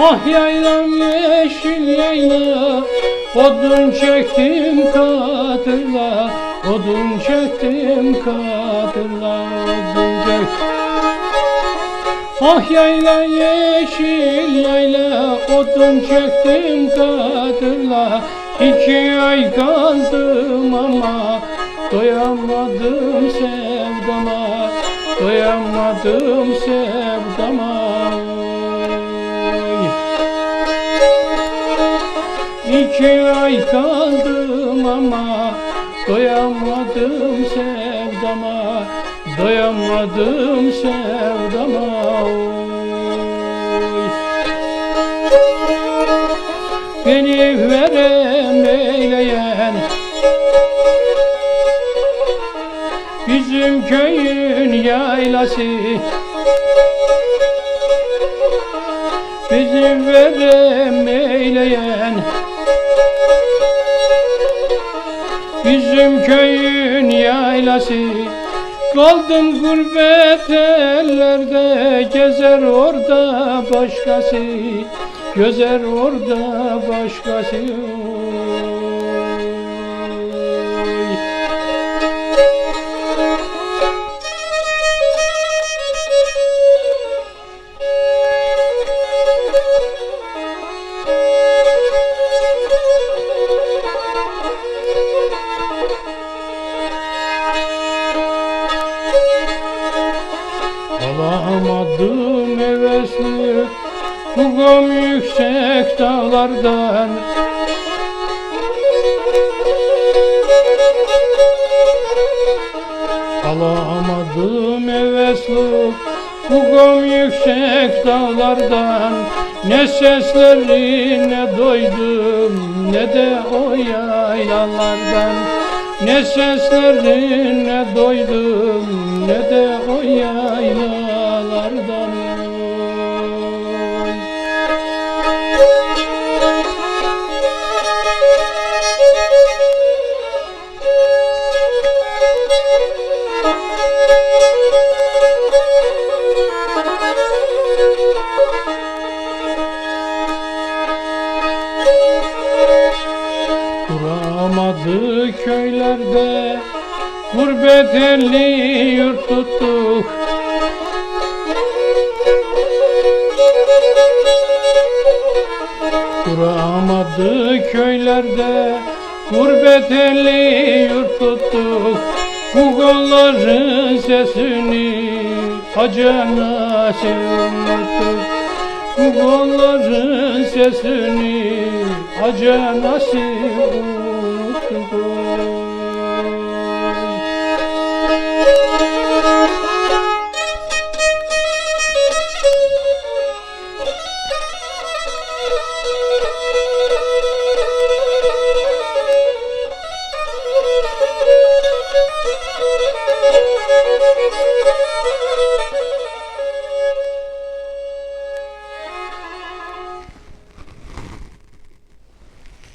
Ah yaylam yeşil yayla Odun çektim katırla Odun çektim katırla Odun çektim Ah yayla yeşil yayla Odun çektim katırla İki ay kaldım ama Doyamadım sevdama Doyamadım sevdama İki ay kaldım ama Doyamadım sevdama Doyamadım sevdama. Beni verem eyleyen Bizim köyün yaylası Bizim verem eyleyen Bizim köyün yaylası. Kaldım gurbet ellerde Gezer orada başkası. Gözer orada başkası Alamadım hevesli Kugam yüksek dağlardan. Alamadım hevesli Kugam yüksek dağlardan. Ne seslerine doydum Ne de o yaylalardan Ne seslerine doydum Ne de o yaylalardan köylerde Gurbet elli yurt tuttuk. Duramadı köylerde Gurbet elli yurt tuttuk. Bu sesini Acana unuttuk. Bu sesini nasıl unuttuk